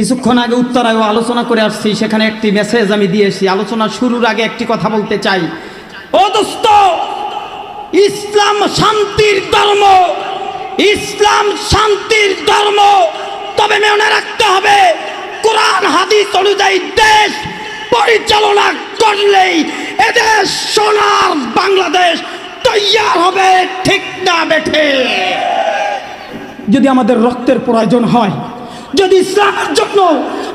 কিছুক্ষণ আগে উত্তরায় আলোচনা করে আসছি, সেখানে একটি মেসেজ আমি দিয়েছি আলোচনা শুরুর আগে একটি কথা বলতে চাই। ও দোস্ত, ইসলাম শান্তির ধর্ম, ইসলাম শান্তির ধর্ম তবে মনে রাখতে হবে। কোরআন, হাদিস অনুযায়ী দেশ পরিচালনা করলেই এদেশ সোনার বাংলাদেশ তৈয়ার হবে, ঠিক না বেঠে। যদি আমাদের রক্তের প্রয়োজন হয় যদি ইসলামের জন্য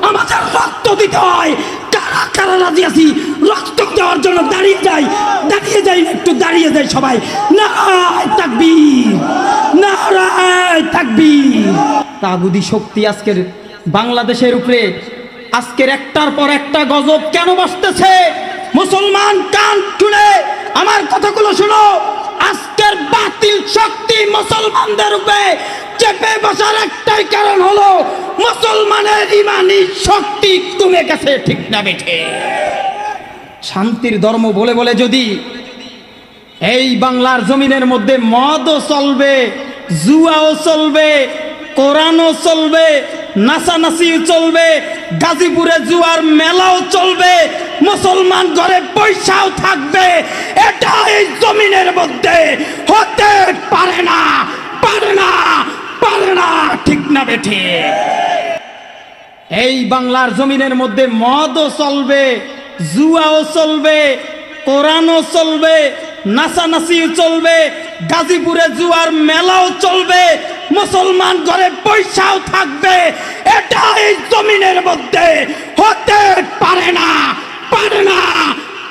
আমাদের রক্ত দিতে হয় কারা কারা রাজি আছি? রক্ত দেওয়ার জন্য দাঁড়িয়ে যাই দাঁড়িয়ে যাই না, একটু দাঁড়িয়ে যাই সবাই। নারায় থাকবি নারায় থাকবি তাগুদি শক্তি আজকের বাংলাদেশের উপরে আজকের একটার পর একটা গজব কেন বসতেছে? মুসলমান কান শুনে আমার কথাগুলো শুনো। আজকের বাতিল শক্তি মুসলমানদের উপরে চেপে বসার একটাই কারণ হলো মুসলমানের ইমানি শক্তি কমে গেছে ঠিক না বেঠে শান্তির ধর্ম বলে বলে যদি এই বাংলার জমিনের মধ্যে মদও চলবে, জুয়াও চলবে, কোরআনও চলবে, নাচানাচিও চলবে, গাজীপুরে জুয়ার মেলাও চলবে, মুসলমান ঘরে পয়সাও থাকবে এটা এই জমিনের মধ্যে হতে পারে না পারে না পারে না, ঠিক না বেঠে এই বাংলার জমিনের মধ্যে মদও চলবে, জুয়াও চলবে, কোরআনও চলবে, নাচানাচিও চলবে, গাজীপুরে জুয়ার মেলাও চলবে, মুসলমান ঘরে পয়সাও থাকবে। এটা এই জমিনের মধ্যে হতে পারে না পারে না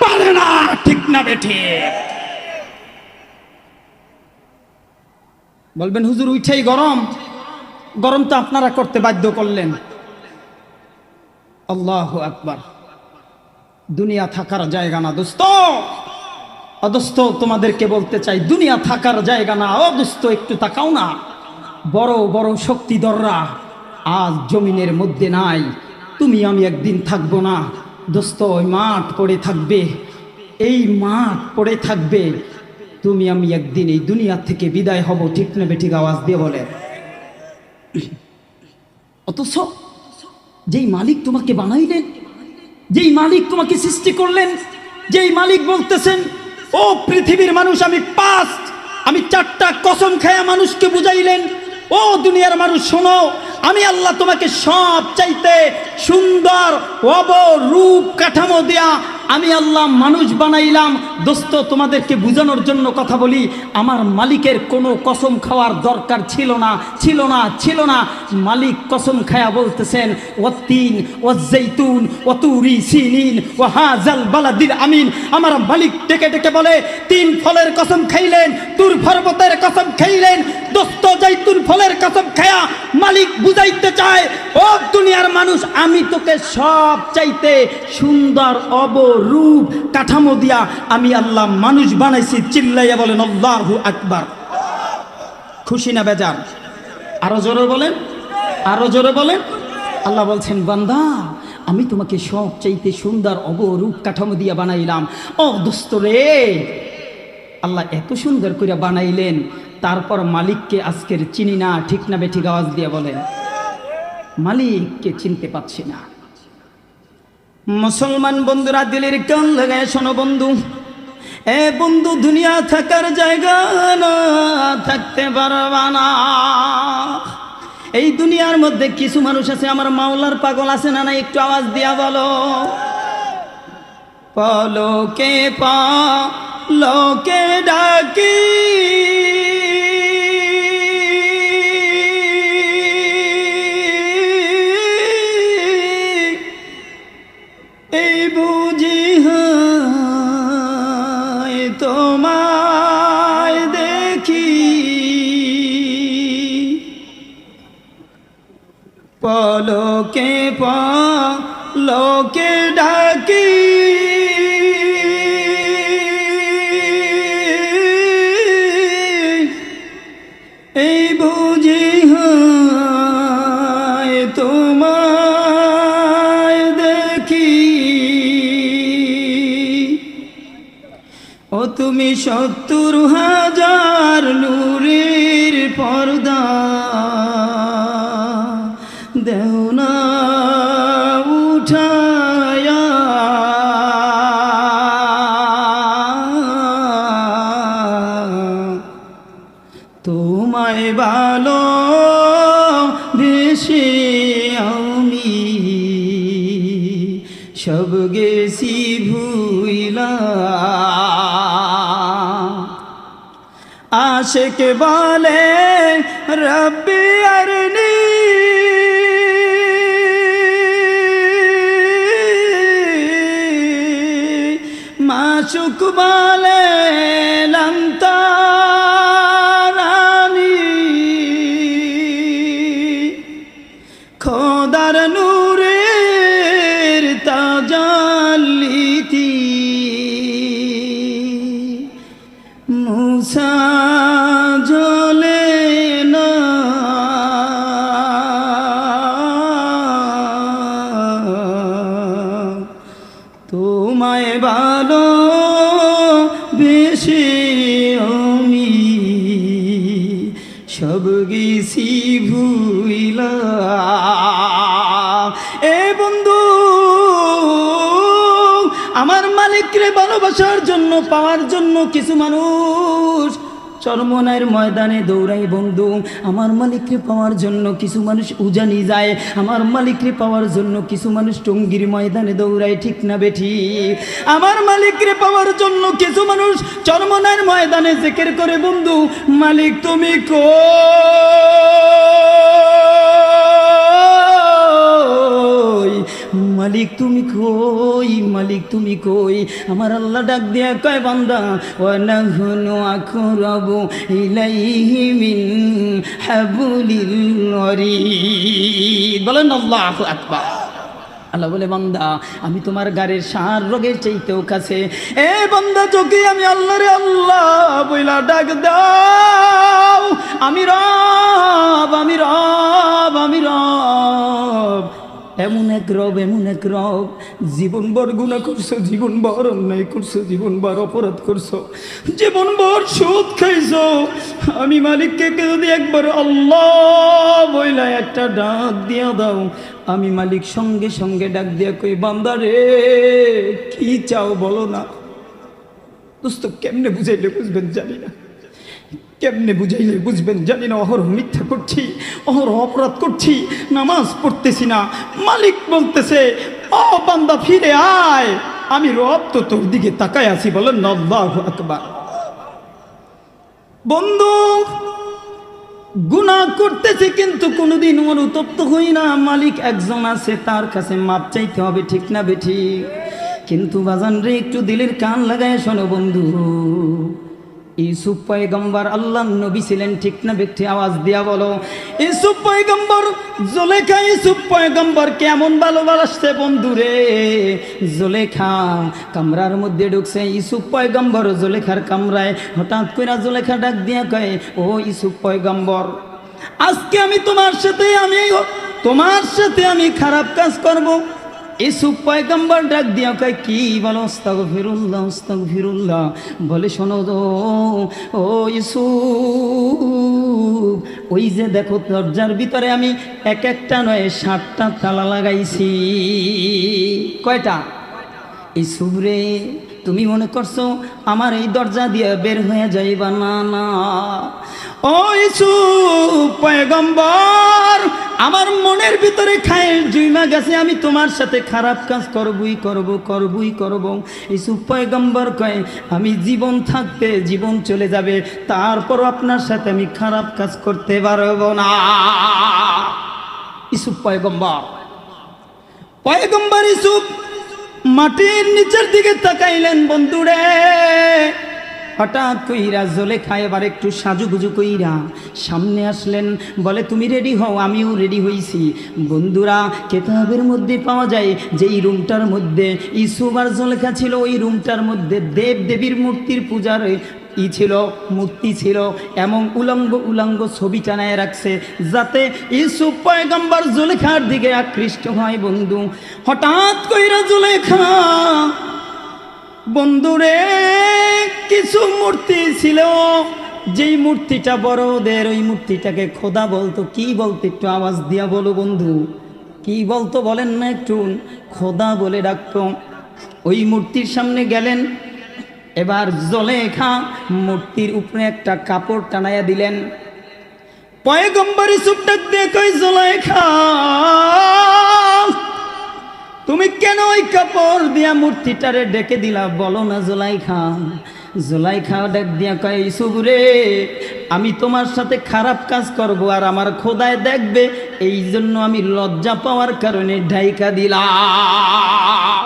পারে না, ঠিক না বেঠি। বলবেন, হুজুর, উঠেই গরম। গরম তো আপনারা করতে বাধ্য করলেন। আল্লাহ আকবার। দুনিয়া থাকার জায়গা না দোস্ত। অদস্ত, তোমাদেরকে বলতে চাই, দুনিয়া থাকার জায়গা না। ও দোস্ত, একটু তাকাও না। বড় বড় শক্তিধররা আজ জমিনের মধ্যে নাই। তুমি, আমি একদিন থাকব না। দোস্ত, ওই মাঠ পড়ে থাকবে। এই মাঠ পড়ে থাকবে। তুমি, আমি একদিন এই দুনিয়া থেকে বিদায় হব। ঠিক নেবে ঠিক আওয়াজ দিয়ে বলে। অথচ যেই মালিক তোমাকে বানাইলেন, যেই মালিক তোমাকে সৃষ্টি করলেন, যেই মালিক বলতেছেন, ও পৃথিবীর মানুষ, আমি পাঁচ, আমি চারটা কসম খায়া মানুষকে বুঝাইলেন। ও দুনিয়ার মানুষ, শোনো, আমি আল্লাহ তোমাকে সব চাইতে সুন্দর অব রূপ কাঠামো দেয়া আমি আল্লাহ মানুষ বানাইলাম। দোস্ত, তোমাদেরকে বোঝানোর জন্য কথা বলি, আমার মালিকের কোনো কসম খাওয়ার দরকার ছিল না ছিল না ছিল না। মালিক কসম খায়া বলতেছেন ও তিন ও জৈতুন ও তুরি সিনিন ও হাজাল বালাদির আমিন। আমার মালিক ডেকে ডেকে বলে, তিন ফলের কসম খাইলেন, তুর পর্বতের কসম খাইলেন। দোস্ত, জৈতুন ফলের কসম খায়া মালিক বুঝাইতে চায়, ও দুনিয়ার মানুষ, আমি তোকে সব চাইতে সুন্দর অবরূপ কাঠামো দিয়া আমি আল্লাহ মানুষ বানাইছি, চিল্লাইয়া বলেন, আল্লাহু আকবার। খুশি না বেজার? আরও জোরে বলেন, আরও জোরে বলেন। আল্লাহ বলছেন, বান্দা, আমি তোমাকে সব চাইতে সুন্দর অবরূপ কাঠামো দিয়া বানাইলাম। ও দোস্ত রে! আল্লাহ এত সুন্দর করে বানাইলেন, তারপর মালিককে আজকের চিনি না, ঠিক না বেঠিক আওয়াজ দিয়ে বলেন, মালিককে চিনতে পাচ্ছি না। মুসলমান বন্ধুরা, দিলের কান লাগায় শোনো বন্ধু। এ বন্ধু, দুনিয়া থাকার জায়গা না, থাকতে পারবা না। এই দুনিয়ার মধ্যে কিছু মানুষ আছে, আমার মাওলার পাগল আছে না না একটু আওয়াজ দিয়া বলো। পলকে পা ডাকি। সত্তর হাজার নূরের পর্দা। দেও আশেক বলে রব্বি আরনি মাসুক বলে কিছু মানুষ চরমনায়ের ময়দানে দৌড়াই বন্ধু, আমার মালিককে পাওয়ার জন্য কিছু মানুষ উজানি যায়, আমার মালিককে পাওয়ার জন্য কিছু মানুষ টঙ্গির ময়দানে দৌড়ায়, ঠিক না বেঠি? আমার মালিককে পাওয়ার জন্য কিছু মানুষ চরমনায়ের ময়দানে জেকের করে, বন্ধু, মালিক তুমি কো মালিক তুমি কই, মালিক তুমি কই? আমার আল্লাহ ডাক দিয়া কয়, বান্দা, ওয়া নাহনু আকরাবু ইলাইহি মিন হাবুলিল ওয়ারিদ। বলেন আল্লাহু আকবার। আল্লাহ বলে, বান্দা, আমি তোমার গাড়ির সার রোগের চাইতেও কাছে। এ বান্দা চোখে আমি আল্লাহ রে আল্লাহ বইলা ডাক দাও। আমি রব আমি রব আমি রব। এমন এক রব, এমন এক রব, জীবন বর গুণা করছ, জীবন বর অন্যায় করছ, জীবন বর অপরাধ করছ, জীবন বর সুদ খাইছো। আমি মালিককে যদি একবার আল্লাহ বইলা একটা ডাক দিয়া দাও, আমি মালিক সঙ্গে সঙ্গে ডাক দিয়া কই, বান্দা রে, কি চাও বলো না? দোস্ত, কেমনে বুঝাইলে বুঝবেন জানি না। কেমনে বুঝাইলে বুঝবেন? জানি না অহর মিথ্যা করছি অহর অপরাধ করছি, নামাজ পড়তেছি না। মালিক বলতেছে, ও বান্দা, ফিরে আয়। আমি রব তো তোর দিকে তাকায় আছি বলেন নব্বাহ আকবার। বন্ধু গুণা করতেছে কিন্তু কোনোদিন অনুতপ্ত হই না। মালিক একজন আছে, তার কাছে মাপ চাইতে হবে, ঠিক না বেঠি কিন্তু বাজান রে, একটু দিলের কান লাগায় শোনো বন্ধু। ইসুফ পয়গম্বর আল্লাহ নবী ছিলেন, ঠিক না ব্যক্তি? আওয়াজ দিয়া বলো। ইসুফ পয়গম্বর, জোলেখা ইসুফ পয়গম্বর কেমন ভালোবাসছে বন্ধু রে জোলেখা কামরার মধ্যে ঢুকছে ইসুফ পয়গম্বর জোলেখার কামরায় হঠাৎ করে জোলেখা ডাক দিয়া কয়, ও ইসুফ পয়গম্বর, আজকে আমি তোমার সাথে আমি, তোমার সাথে আমি খারাপ কাজ করব। ইসুফ পয়গম্বর ডাক দিয়া কয়, কি বলো ওস্তাগ ফিরুল্লাহ ওস্তাগ ফিরুল্লাহ বলে, শোনো তো ও ইসুফ ওই যে দেখো দরজার ভিতরে আমি এক একটা নয় ষাটটা তালা লাগাইছি। কয়টা? ইসুফ রে, তুমি মনে করছ আমার এই দরজা দিয়ে বের হয়ে যাইবা? না না। পয়গম্বর, আমার মনের ভিতরে খায়ের জুইমা গেছে, আমি তোমার সাথে খারাপ কাজ করবই করব করবই করব। ইসুফ পয়গম্বর কয়, আমি জীবন থাকতে জীবন চলে যাবে, তারপর আপনার সাথে আমি খারাপ কাজ করতে পারব না। ইসুফ পয়গম্বর পয়গম্বর ইসুফ মাটির নিচের দিকে তাকাইলেন বন্ধুরে। হঠাৎ কইরা জলে খায় এবার একটু সাজুগুজু কইরা সামনে আসলেন, বলে, তুমি রেডি হও, আমিও রেডি হইছি। বন্ধুরা, কেতাবের মধ্যে পাওয়া যায় যে এই রুমটার মধ্যে ইসুব আর জলেখা ছিল, ওই রুমটার মধ্যে দেব দেবীর মূর্তির পূজার ই ছিল, মূর্তি ছিল এমন উলঙ্গ উলঙ্গ ছবি টানায় রাখছে, যাতে ইসুফ পয়গম্বর জুলেখার দিকে আকৃষ্ট হয়। বন্ধু, হঠাৎ কইরা জুলেখা বন্ধুরে, কিছু মূর্তি ছিল। যেই মূর্তিটা বড়দের, ওই মূর্তিটাকে খোদা বলতো। কি বলতো, একটু আওয়াজ দিয়া বলো বন্ধু। কি বলতো, বলেন না একটু। খোদা বলে ডাকতো। ওই মূর্তির সামনে গেলেন। এবার জলেখা মূর্তির উপরে একটা কাপড় টানাইয়া দিলেন। পয়গম্বরী সুপটাক দিয়ে কই জলেখা তুমি কেন ওই কাপড় দিয়া মূর্তিটারে ডেকে দিলা? বলো না জুলাইখা। জুলাইখা ডাক দিয়া কয় ইসুফ রে, আমি তোমার সাথে খারাপ কাজ করব আর আমার খোদায় দেখবে এই জন্য আমি লজ্জা পাওয়ার কারণে ঢাইকা দিলাম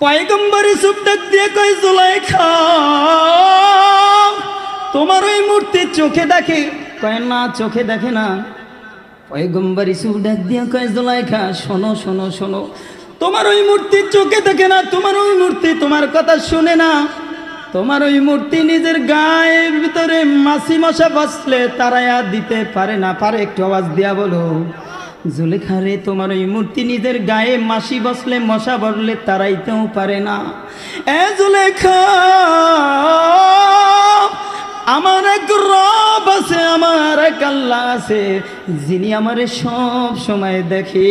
পয়গম্বর ইসুফ ডাক দিয়ে কয় জোলাই খা তোমার ওই মূর্তি চোখে দেখে? কয়, না, চোখে দেখে না। পয়গম্বর ইসুফ ডাক দিয়ে কয়, জুলাইখা, শোনো শোনো শোনো। তোমার ওই মূর্তি চোখে দেখে না, তোমার ওই মূর্তি তোমার কথা শুনে না। তোমার ওই মূর্তি নিজের গায়ের ভিতরে মাসি মশা বসলে তারায়া দিতে পারে না। পারে, একটু আওয়াজ দিয়া বলো। জুলেখা রে, তোমার ওই মূর্তি নিজের গায়ে মাসি বসলে মশা বসলে তারাইতেও পারে না। এ জুলেখা আমার এক রব আছে, আমার এক আল্লাহ আছে, যিনি আমারে সব সময় দেখে।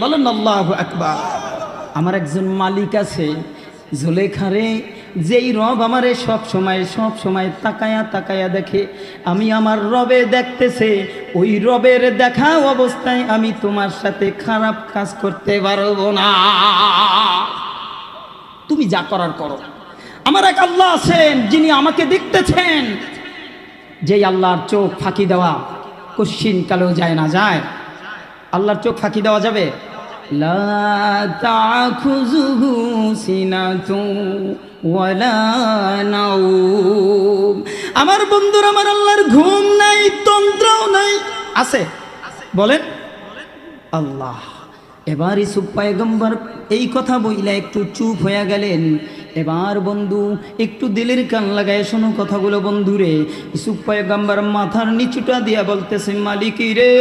বলেন আল্লাহ আকবার। আমার একজন মালিক আছে, জুলেখারে, যেই রব আমারে সব সময় সব সময় তাকায়া তাকায়া দেখে, আমি আমার রবে দেখতেছে, ওই রবের দেখা অবস্থায় আমি তোমার সাথে খারাপ কাজ করতে পারব না। তুমি যা করার করো। আমার এক আল্লাহ আছেন, যিনি আমাকে দেখতেছেন। যেই আল্লাহর চোখ ফাঁকি দেওয়া কশ্চিন কালেও যায় না, যায়। আল্লাহর চোখ ফাঁকি দেওয়া যাবে? আমার বন্ধুর, আমার আল্লাহর ঘুম নাই, তন্ত্রও নাই। আছে? বলেন। আল্লাহ এবার ইসুফ পায়গম্বর এই কথা বইলে একটু চুপ হয়ে গেলেন। এবার বন্ধু, একটু দিলের কান লাগায় শোনো কথাগুলো বন্ধুরে। ইসুফ পায়গম্বর মাথার নিচুটা দিয়া বলতেছে, মালিক রে,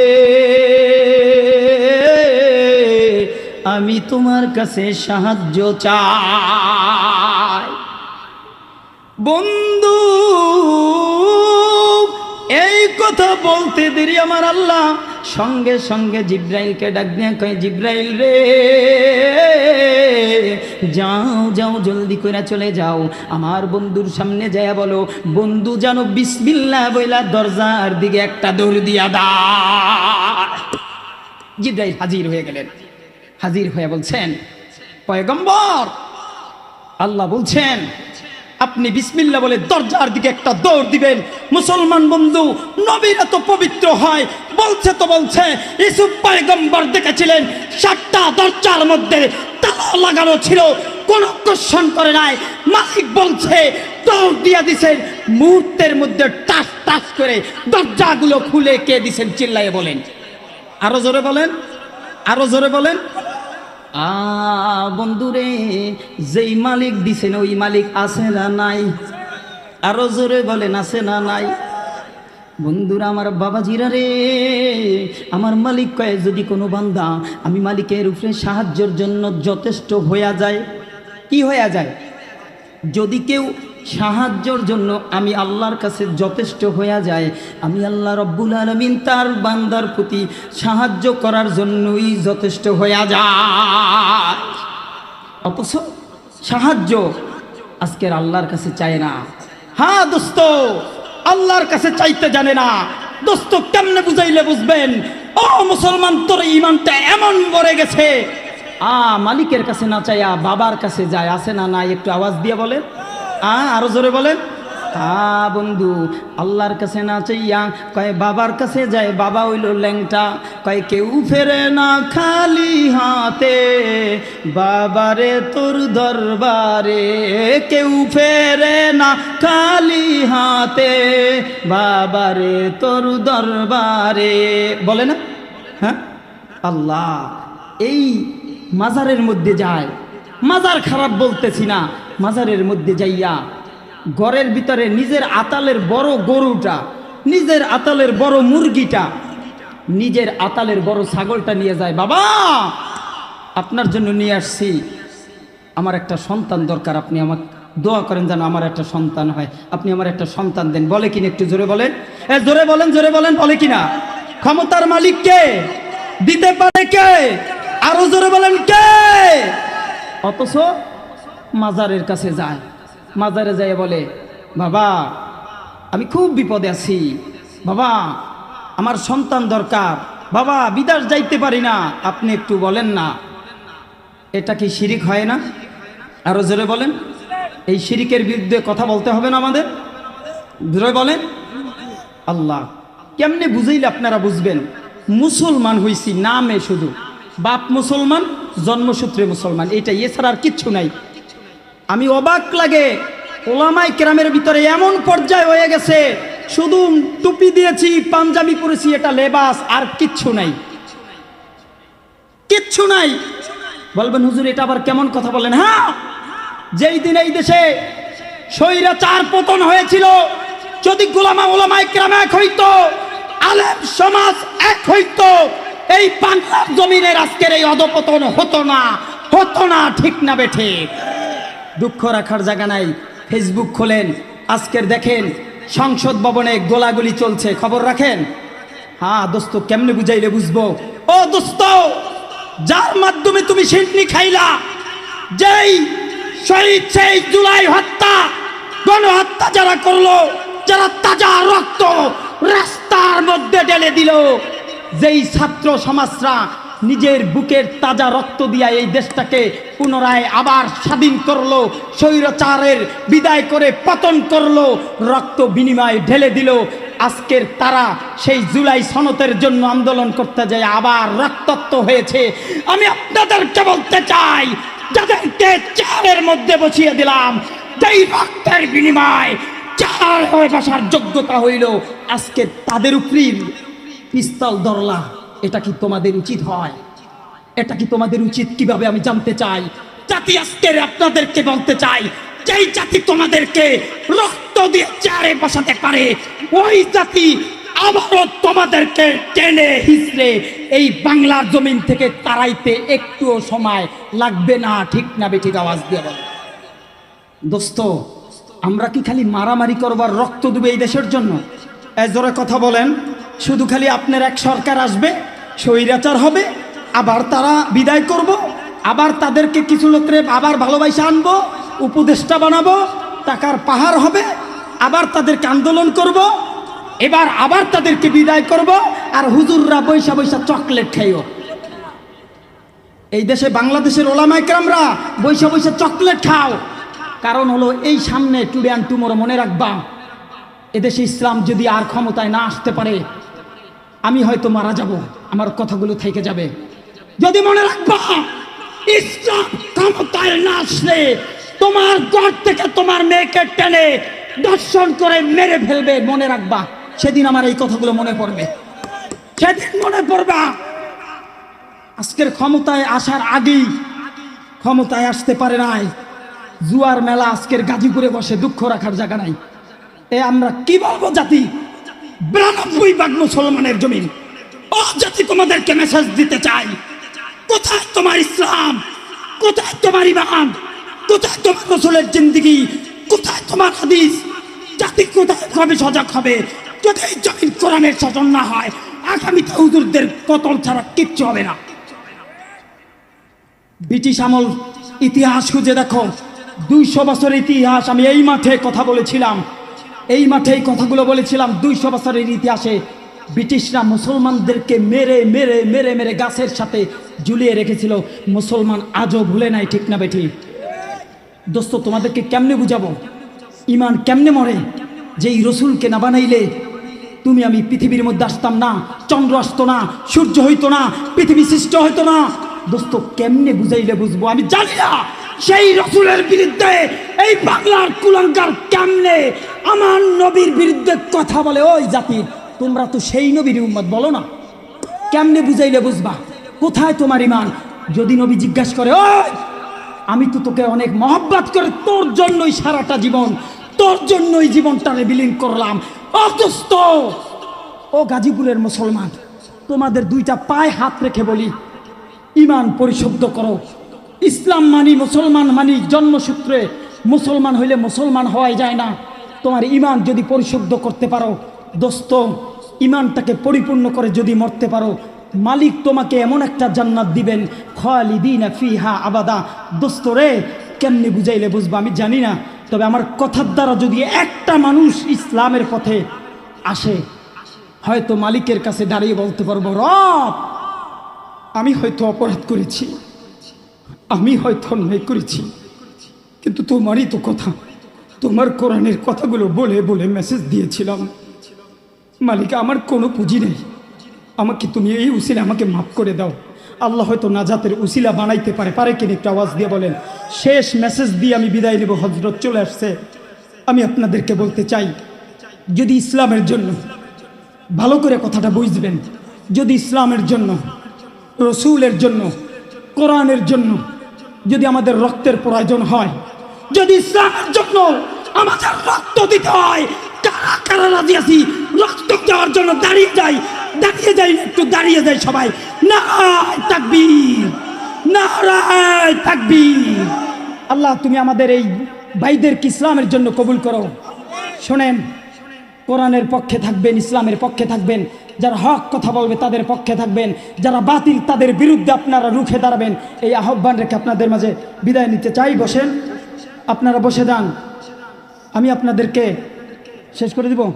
আমি তোমার কাছে সাহায্য চাই। বন্ধু, এই কথা বলতে দেরি আমার আল্লাহ। সঙ্গে সঙ্গে জিব্রাইলকে ডাক দিয়ে কয়, জিব্রাইল রে, যাও যাও, জলদি করে চলে যাও। আমার বন্ধুর সামনে যায় বলো, বন্ধু যেন বিসমিল্লা বইলা দরজার দিকে একটা দৌড় দিয়া দা জিব্রাইল হাজির হয়ে গেলেন। হাজির হয়ে বলছেন, পয়গম্বর, আল্লাহ বলছেন আপনি বিসমিল্লা বলে দরজার দিকে একটা দৌড় দিবেন। মুসলমান বন্ধু, নবীর এত পবিত্র হয়, বলছে তো বলছে ইসুফ পয়গম্বর দেখেছিলেন, সাতটা দরজার মধ্যে তালা লাগানো ছিল, কোন কোশ্চন করে নাই। মালিক বলছে, দৌড় দিয়া দিছেন, মুহূর্তের মধ্যে টাস টাস করে দরজাগুলো খুলে কে দিছেন, চিল্লাইয়ে বলেন। আরও জোরে বলেন, আরও জোরে বলেন। আ, বন্ধুরে, যেই মালিক দিছেন, ওই মালিক আছে না নাই? আরও জোরে বলেন, আছে না নাই? বন্ধুরা, আমার বাবা জিরা রে, আমার মালিক কয়ে, যদি কোনো বান্দা আমি মালিকের উপরে সাহায্যের জন্য যথেষ্ট হইয়া যায়, কি হইয়া যায়? যদি কেউ সাহায্যর জন্য আমি আল্লাহর কাছে যথেষ্ট হইয়া যায় আমি আল্লাহ রব্বুল আলমিন তার বান্দার প্রতি সাহায্য করার জন্যই যথেষ্ট হইয়া যায় অথচ সাহায্য আজকের আল্লাহর কাছে চায় না। হ্যাঁ দোস্ত, আল্লাহর কাছে চাইতে জানে না। দোস্ত, কেমনে বুঝাইলে বুঝবেন? ও মুসলমান, তোর ইমানটা এমন মরে গেছে। আ, মালিকের কাছে না চাইয়া বাবার কাছে যায় আসে না নাই, একটু আওয়াজ দিয়ে বলেন। আরও জোরে বলেন। হ্যাঁ বন্ধু, আল্লাহর কাছে না চাইয়া কয় বাবার কাছে যায়, বাবা হইল ল্যাংটা। কয় কেউ ফেরে না খালি হাতে, বাবারে তোর দরবারে। কেউ ফেরে না খালি হাতে, বাবারে তোর দরবারে। বলে না? হ্যাঁ? আল্লাহ, এই মাজারের মধ্যে যায়। মাজার খারাপ বলতেছি না। মাজারের মধ্যে যাইয়া, ঘরের ভিতরে নিজের আতালের বড় গরুটা, নিজের আতালের বড় মুরগিটা, নিজের আতালের বড় ছাগলটা নিয়ে যায়, বাবা, আপনার জন্য নিয়ে আসছি। আমার একটা সন্তান দরকার, আপনি আমাকে দোয়া করেন যেন আমার একটা সন্তান হয়। আপনি আমার একটা সন্তান দেন। বলে কিনা একটু জোরে বলেন? জোরে বলেন জোরে বলেন, বলে কিনা? ক্ষমতার মালিক কে? দিতে পারে কে? আরও জোরে বলেন, কে? অথচ মাজারের কাছে যায়। মাজারে যায় বলে, বাবা, আমি খুব বিপদে আছি। বাবা, আমার সন্তান দরকার। বাবা, বিদেশ যাইতে পারি না। আপনি একটু বলেন না। এটা কি শিরিক হয় না? আরও জোরে বলেন, এই শিরিকের বিরুদ্ধে কথা বলতে হবে না আমাদের? জোরে বলেন, আল্লাহ, কেমনে বুঝাইলে আপনারা বুঝবেন? মুসলমান হইছি, নামে শুধু। বাপ মুসলমান, জন্মসূত্রে মুসলমান। এটা এছাড়া আর কিচ্ছু নাই। আমি অবাক লাগে। ওলামাই কেরামের ভিতরে এমন পর্যায়ে হয়ে গেছে, শুধু টুপি দিয়েছি, পাঞ্জাবি পরেছি, এটা লেবাস, আর কিচ্ছু নাই। কিচ্ছু নাই। বলবেন, হুজুর, এটা আবার কেমন কথা বলেন? হ্যাঁ যেই দিন এই দেশে স্বৈরাচার পতন হয়েছিল, যদি গোলামা ওলামা ইকরাম এক হইতো, আলেম সমাজ এক হইতো, এই পাঞ্জাব জমিনের আজকের এই অধপতন হতো না হতো না, ঠিক না বেঠে। দুঃখ রাখার জায়গা নাই। ফেসবুক খোলেন, আজকের দেখেন, সংসদ ভবনে গোলাগুলি চলছে, খবর রাখেন? হ্যাঁ দোস্ত, কেমনে বুঝাইলে বুঝব? ও দোস্ত, যার মাধ্যমে তুমি সিন্নি খাইলা, যেই শহীদ সেই জুলাই হত্যা, গণহত্যা যারা করল, যারা তাজা রক্ত রাস্তার মধ্যে ঢেলে দিল, যেই ছাত্র সমাজরা নিজের বুকের তাজা রক্ত দিয়া এই দেশটাকে পুনরায় আবার স্বাধীন করল, স্বৈরাচারের বিদায় করে পতন করল, রক্ত বিনিময় ঢেলে দিল। আজকের তারা সেই জুলাই সনতের জন্য আন্দোলন করতে যায়, আবার রক্তাক্ত হয়েছে। আমি আপনাদেরকে বলতে চাই, যাদেরকে চারের মধ্যে বসিয়ে দিলাম, যেই রক্তের বিনিময় চার হয়ে বসার যোগ্যতা হইল, আজকে তাদের উপরই পিস্তল দরলা এটা কি তোমাদের উচিত হয়? এটা কি তোমাদের উচিত? কীভাবে আমি জানতে চাই? জাতি আজকের আপনাদেরকে বলতে চাই, যেই জাতি তোমাদেরকে রক্ত দিয়ে চারে বসাতে পারে, ওই জাতি আবারও তোমাদেরকে টেনে হিসড়ে এই বাংলার জমিন থেকে তারাইতে একটুও সময় লাগবে না। ঠিক না বেঠিক আওয়াজ দিয়ে বলো। দোস্ত, আমরা কি খালি মারামারি করবার রক্ত দেবে এই দেশের জন্য? জোরে কথা বলেন, শুধু খালি আপনার এক সরকার আসবে স্বৈরাচার হবে, আবার তারা বিদায় করব, আবার তাদেরকে কিছু লোকরে আবার ভালোবাসা আনব, উপদেষ্টা বানাবো, টাকার পাহাড় হবে, আবার তাদেরকে আন্দোলন করব, এবার আবার তাদেরকে বিদায় করব, আর হুজুররা বৈশা বৈশা চকলেট খাইও এই দেশে বাংলাদেশের ওলামাইকরামরা বৈশা বৈশা চকলেট খাও। কারণ হলো এই সামনে টুডে অ্যান্ড টুমোরো মনে রাখবা, এদেশে ইসলাম যদি আর ক্ষমতায় না আসতে পারে, আমি হয়তো মারা যাব। আমার কথাগুলো থেকে যাবে। যদি মনে রাখবা, ইসলাম ক্ষমতায় না আসলে তোমার ঘর থেকে তোমার মেয়েকে টেনে দর্শন করে মেরে ফেলবে মনে রাখবা। সেদিন আমার এই কথাগুলো মনে পড়বে। সেদিন মনে পড়বা, আজকের ক্ষমতায় আসার আগেই ক্ষমতায় আসতে পারে নাই। জুয়ার মেলা আজকের গাজীপুরে বসে দুঃখ রাখার জায়গা নাই। এ আমরা কি বলব জাতি? বিরানব্বই ভাগ মুসলমানের জমিন। জাতি তোমাদেরকে মেসেজ দিতে চাই, কোথায় তোমার ইসলাম? কোথায় তোমার ইমান কোথায় তোমার রসুলের জিন্দিগি? কোথায় তোমার হাদিস? জাতি কোথায় হবে সজাগ হবে? যদি জমিন কোরআনের শাসন না হয়, আগামীতে হুজুরদের পতন ছাড়া কিচ্ছু হবে না। ব্রিটিশ আমল ইতিহাস খুঁজে দেখো। দুইশো বছরের ইতিহাস, আমি এই মাঠে কথা বলেছিলাম। এই মাঠে এই কথাগুলো বলেছিলাম দুইশো বছরের ইতিহাসে। ব্রিটিশরা মুসলমানদেরকে মেরে মেরে মেরে মেরে গাছের সাথে ঝুলিয়ে রেখেছিল। মুসলমান আজও ভুলে নাই, ঠিক না বেঠি দোস্ত, তোমাদেরকে কেমনে বুঝাবো? ইমান কেমনে মরে? যে এই রসুলকে না বানাইলে তুমি আমি পৃথিবীর মধ্যে আসতাম না, চন্দ্র আসতো না, সূর্য হইতো না, পৃথিবী সৃষ্ট হইতো না। দোস্ত, কেমনে বুঝাইলে বুঝব? আমি জানি না। সেই রসুলের বিরুদ্ধে এই বাংলার কুলঙ্কার কেমনে? আমার নবীর বিরুদ্ধে কথা বলে, ওই জাতির তোমরা তো সেই নবীর উম্মত বলো না। কেমনে বুঝাইলে বুঝবা? কোথায় তোমার ইমান যদি নবী জিজ্ঞাসা করে, ওই, আমি তো তোকে অনেক মহব্বত করে, তোর জন্যই সারাটা জীবন, তোর জন্যই জীবনটারে বিলীন করলাম। অসুস্থ! ও গাজীপুরের মুসলমান, তোমাদের দুইটা পায়ে হাত রেখে বলি ইমান পরিশুদ্ধ করো। ইসলাম মানি, মুসলমান মানি, জন্মসূত্রে মুসলমান হইলে মুসলমান হওয়াই যায় না। তোমার ইমান যদি পরিশুদ্ধ করতে পারো, দোস্ত ইমানটাকে পরিপূর্ণ করে যদি মরতে পারো, মালিক তোমাকে এমন একটা জান্নাত দিবেন, খালিদিনা ফিহা আবাদা। দোস্ত রে, কেমনি বুঝাইলে বুঝব? আমি জানি না। তবে আমার কথার দ্বারা যদি একটা মানুষ ইসলামের পথে আসে, হয়তো মালিকের কাছে দাঁড়িয়ে বলতে পারব, রব, আমি হয়তো অপরাধ করেছি। আমি হয়তো অন্যায় করেছি। কিন্তু তোমারই তো কথা। তোমার কোরআনের কথাগুলো বলে বলে মেসেজ দিয়েছিলাম। মালিক, আমার কোনো পুঁজি নেই। আমাকে তুমি এই উসিলা আমাকে মাফ করে দাও। আল্লাহ হয়তো নাজাতের উসিলা বানাইতে পারে। পারে কিনা একটু আওয়াজ দিয়ে বলেন। শেষ মেসেজ দিয়ে আমি বিদায় নেব হজরত চলে আসছে। আমি আপনাদেরকে বলতে চাই, যদি ইসলামের জন্য, ভালো করে কথাটা বুঝবেন, যদি ইসলামের জন্য, রসুলের জন্য, কোরআনের জন্য, যদি আমাদের রক্তের প্রয়োজন হয়, যদি ইসলামের জন্য আমাদের রক্ত দিতে হয়, কারা কারা রাজি আছি? রক্ত দেওয়ার জন্য দাঁড়িয়ে যাই দাঁড়িয়ে যাই, একটু দাঁড়িয়ে যাই সবাই। নারায় তাকবীর নারায় তাকবীর। আল্লাহ, তুমি আমাদের এই ভাইদেরকে ইসলামের জন্য কবুল করো? শোনেন, কোরআনের পক্ষে থাকবেন, ইসলামের পক্ষে থাকবেন। যারা হক কথা বলবে, তাদের পক্ষে থাকবেন। যারা বাতিল, তাদের বিরুদ্ধে আপনারা রুখে দাঁড়াবেন। এই আহ্বান রেখে আপনাদের মাঝে বিদায় নিতে চাই। বসেন, আপনারা বসে যান। আমি আপনাদেরকে শেষ করে দিব।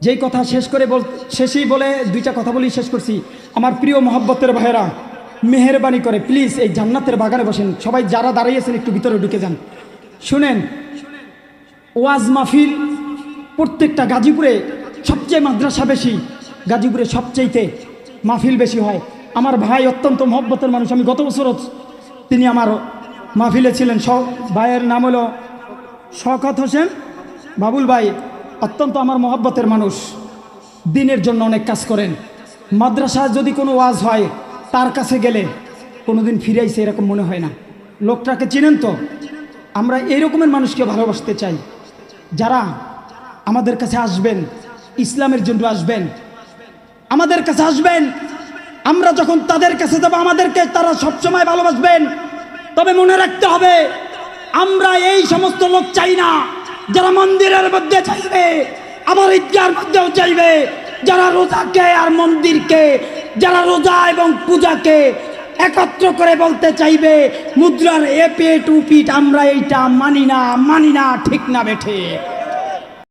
যেই কথা শেষ করে বল, শেষেই বলে দুইটা কথা বলেই শেষ করছি। আমার প্রিয় মহব্বতের ভাইয়েরা, মেহরবানি করে প্লিজ এই জান্নাতের বাগানে বসেন। সবাই যারা দাঁড়িয়েছেন একটু ভিতরে ঢুকে যান। শুনেন, ওয়াজ মাহফিল প্রত্যেকটা গাজীপুরে সবচেয়ে মাদ্রাসা বেশি, গাজীপুরে সবচেয়েতে মাহফিল বেশি হয়। আমার ভাই অত্যন্ত মহব্বতের মানুষ। আমি গত বছরও তিনি আমার মাহফিলে ছিলেন। স ভাইয়ের নাম হলো শওকত হোসেন বাবুল ভাই। অত্যন্ত আমার মহব্বতের মানুষ। দিনের জন্য অনেক কাজ করেন। মাদ্রাসায় যদি কোনো ওয়াজ হয়, তার কাছে গেলে কোনোদিন ফিরে আইসে এরকম মনে হয় না। লোকটাকে চিনেন তো? আমরা এই রকমের মানুষকে ভালোবাসতে চাই। যারা আমাদের কাছে আসবেন, ইসলামের জন্য আসবেন, আমাদের কাছে আসবেন। আমরা যখন তাদের কাছে যাব, আমাদেরকে তারা সবসময় ভালোবাসবেন। তবে মনে রাখতে হবে, আমরা এই সমস্ত লোক চাই না। যারা মন্দিরের মধ্যে চাইবে, আবার ঈদগার মধ্যেও চাইবে, যারা রোজাকে আর মন্দিরকে, যারা রোজা এবং পূজাকে একত্র করে বলতে চাইবে, মুদ্রার এ পেট উপিট আমরা এইটা মানি না মানি না, ঠিক না বেঠে।